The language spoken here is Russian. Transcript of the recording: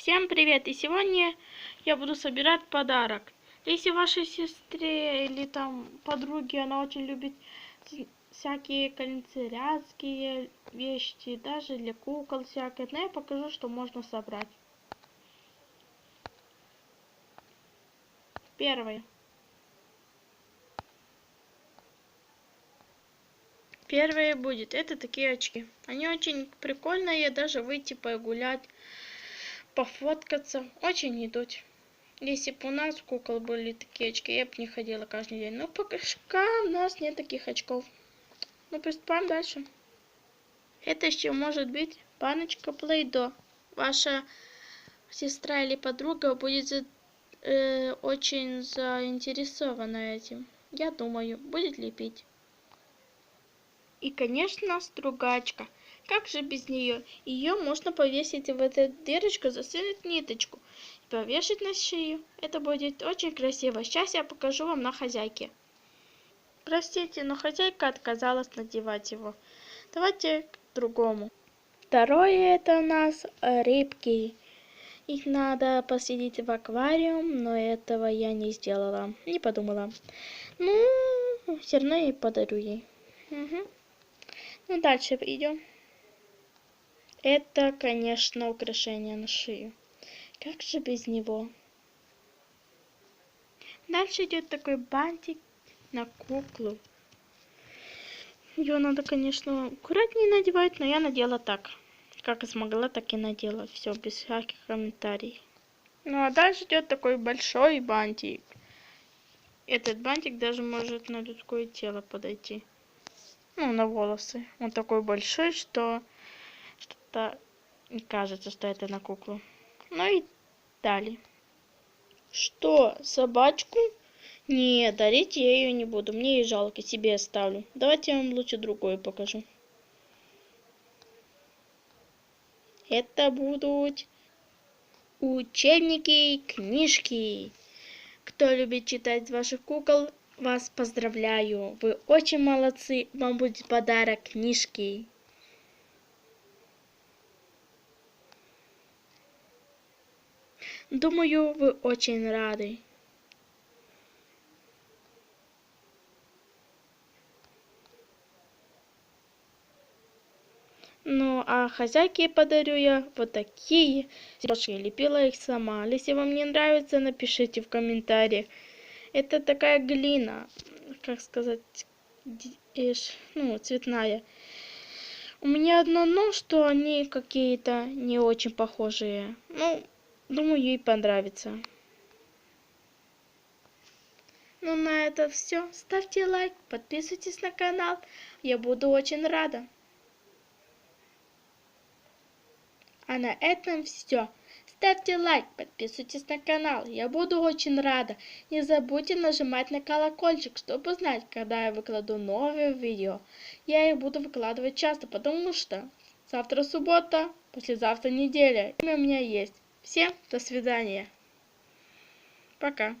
Всем привет! И сегодня я буду собирать подарок. Если вашей сестре или там подруге, она очень любит всякие канцелярские вещи, даже для кукол всякие, но я покажу, что можно собрать. Первое. Первое будет, это такие очки. Они очень прикольные, даже выйти погулять, пофоткаться. Очень идут. Если бы у нас кукол были такие очки, я бы не ходила каждый день. Но пока у нас нет таких очков. Ну, приступаем дальше. Это еще может быть баночка Плейдо. Ваша сестра или подруга будет э, очень заинтересована этим. Я думаю, будет лепить. И, конечно, стругачка. Как же без нее? Ее можно повесить в эту дырочку, засунуть ниточку и повешать на шею. Это будет очень красиво. Сейчас я покажу вам на хозяйке. Простите, но хозяйка отказалась надевать его. Давайте к другому. Второе это у нас рыбки. Их надо посадить в аквариум, но этого я не сделала. Не подумала. Ну, все равно я подарю ей. Угу. Ну, дальше идем. Это, конечно, украшение на шею. Как же без него? Дальше идет такой бантик на куклу. Ее надо, конечно, аккуратнее надевать, но я надела так. Как смогла, так и надела. Все, без всяких комментариев. Ну а дальше идет такой большой бантик. Этот бантик даже может на людское тело подойти ну, на волосы. Он такой большой, что что-то кажется, что это на куклу. Ну и далее. Что, собачку? Не, дарить я ее не буду. Мне ей жалко, себе оставлю. Давайте я вам лучше другое покажу. Это будут учебники, книжки. Кто любит читать ваших кукол, вас поздравляю. Вы очень молодцы. Вам будет подарок книжки. Думаю, вы очень рады. Ну, а хозяйке подарю я вот такие сережки. Лепила их сама. Если вам не нравится, напишите в комментариях это такая глина, как сказать, ну, цветная. У меня одно но, что они какие-то не очень похожие. Ну, думаю, ей понравится. Ну, на это все. Ставьте лайк, подписывайтесь на канал. Я буду очень рада. А на этом все. Ставьте лайк, подписывайтесь на канал, я буду очень рада. Не забудьте нажимать на колокольчик, чтобы знать, когда я выкладу новые видео. Я их буду выкладывать часто, потому что завтра суббота, послезавтра неделя. Время у меня есть. Всем до свидания. Пока.